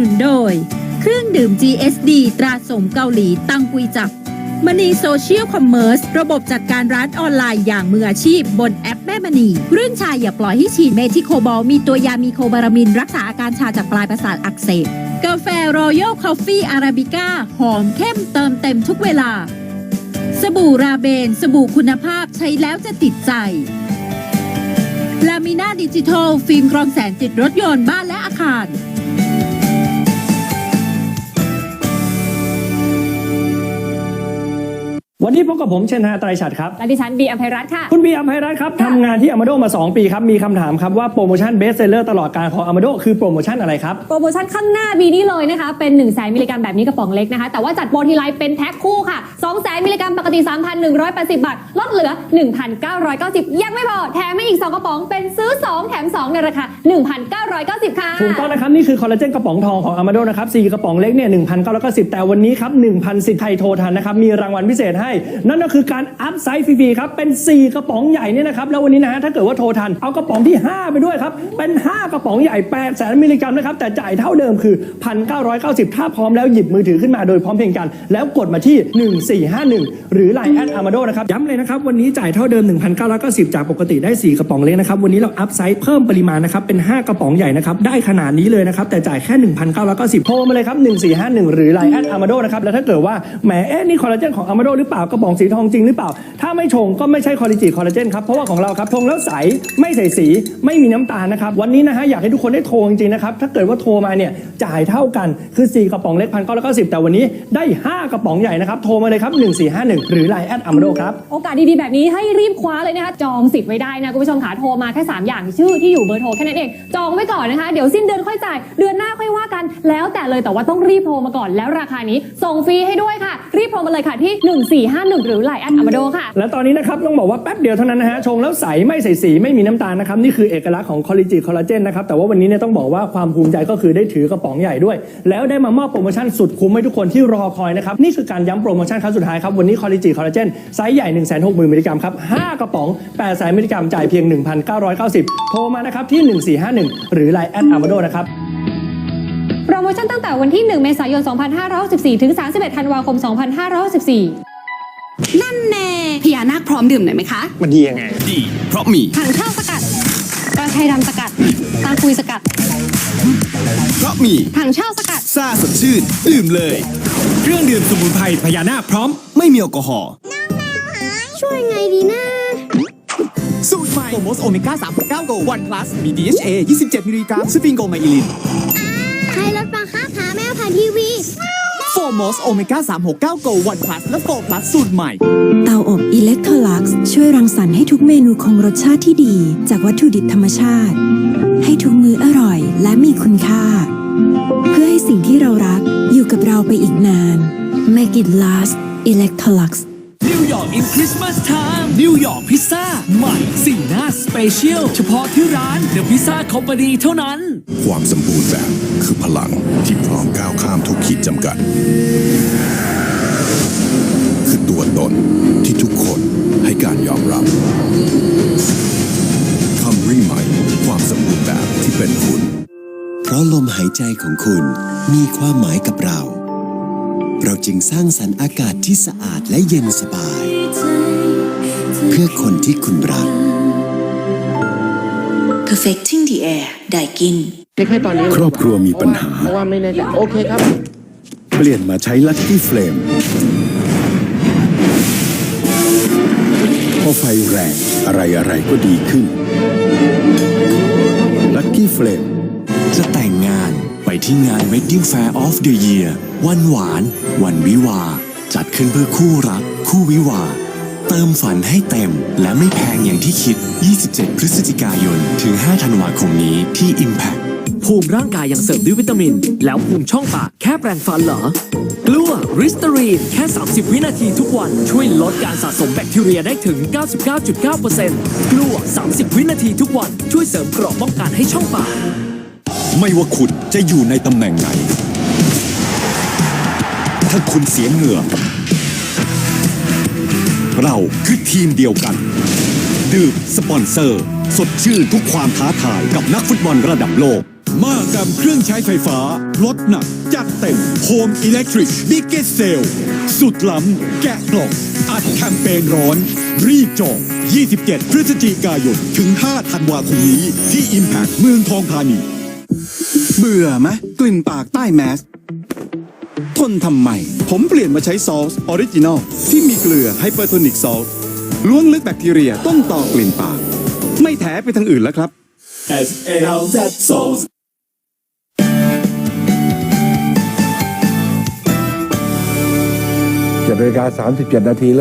นุนโดย เครื่องดื่ม GSD ตราสมเกาหลีตั้งกุยจับมณีโซเชียลคอมเมอร์สระบบจัดการร้านออนไลน์อย่างมืออาชีพบนแอปแม่มณีรื่นชาอย่าปล่อยให้ฉีดเมทิโคบอลมีตัวยามีโคบารามิน รักษาอาการชาจากปลายประสาทอักเสบกาแฟรอยัลคอฟฟี่อาราบิก้า หอมเข้มเติมเต็มทุกเวลา สบู่ราเบน สบู่คุณภาพใช้แล้วจะติดใจลามิน่าดิจิทัล ฟิล์มกรองแสงติดรถยนต์บ้านและอาคาร วันนี้พบกับผมเชนฮาไตรชัดครับ และดิฉันบีอัมภัยรัตน์ค่ะ คุณบีอัมไพรัตน์ครับทำงานที่อ m a มาโดมา 2 ปีครับ มีคำถามครับว่าโปรโมชั่นเบสเซลเลอร์ตลอดการของอ m a มาโดคือโปรโมชั่นอะไรครับ โปรโมชั่นข้างหน้าบีนี้เลยนะคะ เป็น1นึ่งแสนมิลลิกรัมแบบนี้กระป๋องเล็กนะคะ แต่ว่าจัดโปรทีไรเป็นแพ็คคู่ค่ะ2องแสนมิลลิกรัมปกติ 3,180 บาท ลดเหลือ 1,990 ยังไม่พอ แถมให้อีก 2 กระป๋องเป็นซื้อ 2 แถม 2 ในราคา 1,990 ค่ะถูกต้องนะครับนี่คือคอลลาเจนกระป๋องทองของอ m a มาโดนะครับสี่กระป๋องเล็กเนี่ยหนึ่งพันเก้าร้อยเก้าสิบแต่วันนี้ครับหนึ่งพันสิทธิ์ไทยโทรทันนะครับมีรางวัลพิเศษให้นั่นก็คือการอัพไซส์ฟรีๆครับเป็น 4 กระป๋องใหญ่เนี่ยนะครับแล้ววันนี้นะฮะถ้าเกิดว่าโทรทันเอากระป๋องที่ 5 ไปด้วยครับเป็น 5 กระป๋องใหญ่8แสนมิลลิกรัมนะครับแต่จ่ายเท่าเดิมคือ 1,990 ถ้าพร้อมแล้วหยิบมือถือขึ้นมาโดยพร้อมเพรียงกัน แล้วกดมาที่ 1451 หรือ Line แอดอามาโดนะครับย้ำเลยนะครับวันนี้จ่ายเท่าเดิม 1,990 จากปกติได้ 4 กระป๋องเล็กนะครับวันนี้เราอัพไซส์เพิ่มปริมาณนะครับเป็น 5 กระป๋องใหญ่นะครับได้ขนาดนี้เลยนะครับแต่จ่ายแค่ 1,990โทรมาเลยครับ1451 หรือ Line แอดอามาโดนะครับแล้วถ้าเกิดว่าแหมเอ๊ะนี่คอลลาเจนของอามาโดหรือเปล่ากระป๋องสีทองจริงหรือเปล่า ถ้าไม่ชงก็ไม่ใช่คอลลาจิคอลลาเจนครับ เพราะว่าของเราครับชงแล้วใสไม่ใส่สีไม่มีน้ำตาลนะครับ วันนี้นะฮะอยากให้ทุกคนได้โทรจริงๆนะครับ ถ้าเกิดว่าโทรมาเนี่ยจ่ายเท่ากันคือ 4 กระป๋องเล็กพันเก้าร้อยเก้าสิบแต่วันนี้ได้ 5 กระป๋องใหญ่นะครับ โทรมาเลยครับ1451หรือ Line แอดอามาโดครับโอกาสดีๆแบบนี้ให้รีบคว้าเลยนะคะจองสิทธิ์ไว้ได้นะคุณผู้ชมขาโทรมาแค่3อย่างชื่อที่อยู่เบอร์โทรแค่นั้นเองจองไว้ก่อนนะคะเดี๋ยวสิ้นเดือนค่อยจ่ายเดือนหน้าค่อยว่ากัน แล้วแต่เลยแต่ว่าต้องรีบโทรมาก่อนแล้วราคานี้ส่งฟรีให้ด้วยค่ะ รีบโทรมาเลยค่ะที่1451 หรือไลน์แอดอามาโดค่ะ และตอนนี้นะครับต้องบอกว่าแป๊บเดียวเท่านั้นนะฮะชงแล้วใสไม่ใส่สีไม่มีน้ำตาลนะครับนี่คือเอกลักษณ์ของคอลลิจิคอลลาเจนนะครับแต่ว่าวันนี้เนี่ยต้องบอกว่าความภูมิใจก็คือได้ถือกระป๋องใหญ่ด้วย แล้วได้มามอบโปรโมชั่นสุดคุ้มให้ทุกคนที่รอคอยนะครับนี่คือการย้ำโปรโมชั่นครั้งสุดท้ายครับวันนี้คอลลิจิคอลลาเจนไซส์ใหญ่ 1 6 0 0 0 0มิลลิกรัมครับ5กระป๋อง8แสนมิลลิกรัมจ่ายเพียง 1,990 โทรมานะครับที่ 1451 หรือ Line แอดอามาโดนะครับโปรโมชั่นตั้งแต่วันที่ 1 เมษายน 2564 ถึง 31 ธันวาคม 2564 นั่นแน่พญานาคพร้อมดื่มหน่อยไหมคะ มันดียังไง ดี เพราะมี ถังข้าวสกัดกระไทยดำสกัดตาคุยสกัด เพราะมีถังเช่าสกัดซาสดชื่น ดื่มเลย เครื่องดื่มสมุนไพรพญานาคพร้อม ไม่มีแอลกอฮอล์ช่วยไงดีนะสูตรใหม่โอโมสโอเมก้า369โกวันพลัสมี DHA 27 มิลลิกรัมสฟิงโกไมอิลินใครรถบังคับหาแมวผ่านทีวี โฟมอสโอเมก้า369โกวันพลัสและโฟพลัสสูตรใหม่ เตาอบอิเล็กโทรลักซ์ช่วยรังสรรค์ให้ทุกเมนูคงรสชาติที่ดี จากวัตถุดิบธรรมชาติ ให้ทุกมื้ออร่อยและมีคุณค่า เพื่อให้สิ่งที่เรารักอยู่กับเราไปอีกนาน Make it last Electrolux นิวยอร์ก in Christmas time นิวยอร์กพิซซ่าใหม่สิ่งหน้าสเปเชียลเฉพาะที่ร้าน The Pizza Company เท่านั้น ความสมบูรณ์แบบคือพลังที่พร้อมก้าวข้ามทุกขีดจำกัด คือตัวตนที่ทุกคนให้การยอมรับคำรีใหม่ความสมบูรณ์แบบที่เป็นคุณ เพราะลมหายใจของคุณมีความหมายกับเรา เราจึงสร้างสรรค์อากาศที่สะอาดและเย็นสบาย เพื่อคนที่คุณรัก Perfecting the air ได้กินครอบครัวมีปัญหา เพราะว่าไม่แน่ใจโอเคครับ เปลี่ยนมาใช้ลั c กี้เฟลมพอไฟแรงอะไรอะไรก็ดีขึ้นลั c กี้เฟลมจะแต่งงาน ไปที่งาน Wedding Fair of the Year วันหวาน วันวิวา จัดขึ้นเพื่อคู่รัก คู่วิวา เติมฝันให้เต็มและไม่แพงอย่างที่คิด 27 พฤศจิกายน ถึง 5 ธันวาคมนี้ที่ Impact ภูมิร่างกายยังเสริมด้วยวิตามิน แล้วภูมิช่องปากแค่แปรงฟันเหรอกลัวริสเตอรีนแค่ 30 วินาทีทุกวัน ช่วยลดการสะสมแบคทีเรียได้ถึง 99.9%กลัว 30 วินาทีทุกวัน ช่วยเสริมเกราะป้องกันให้ช่องปาก ไม่ว่าคุณจะอยู่ในตำแหน่งไหน ถ้าคุณเสียเหงื่อ เราคือทีมเดียวกัน ดื่มสปอนเซอร์ สดชื่นทุกความท้าทายกับนักฟุตบอลระดับโลก มากรรมเครื่องใช้ไฟฟ้า ลดหนัก จัดเต็ม Home Electric Biggest Sale สุดล้ำ แกะกล่องอัดแคมเปญร้อน รีบจอง 27 พฤศจิกายน ถึง 5 ธันวาคมนี้ ที่ Impact เมืองทองธานี เบื่อไหมกลิ่นปากใต้แมสทนทำไม ผมเปลี่ยนมาใช้ซอสออริจินอลที่มีเกลือไฮเปอร์โทนิกซอสล้วงลึกแบคทีเรียต้นต่อกลิ่นปาก ไม่แถไปทางอื่นแล้วครับ S A L Z Sauce 7นาฬิกา37 นาทีเรื่อง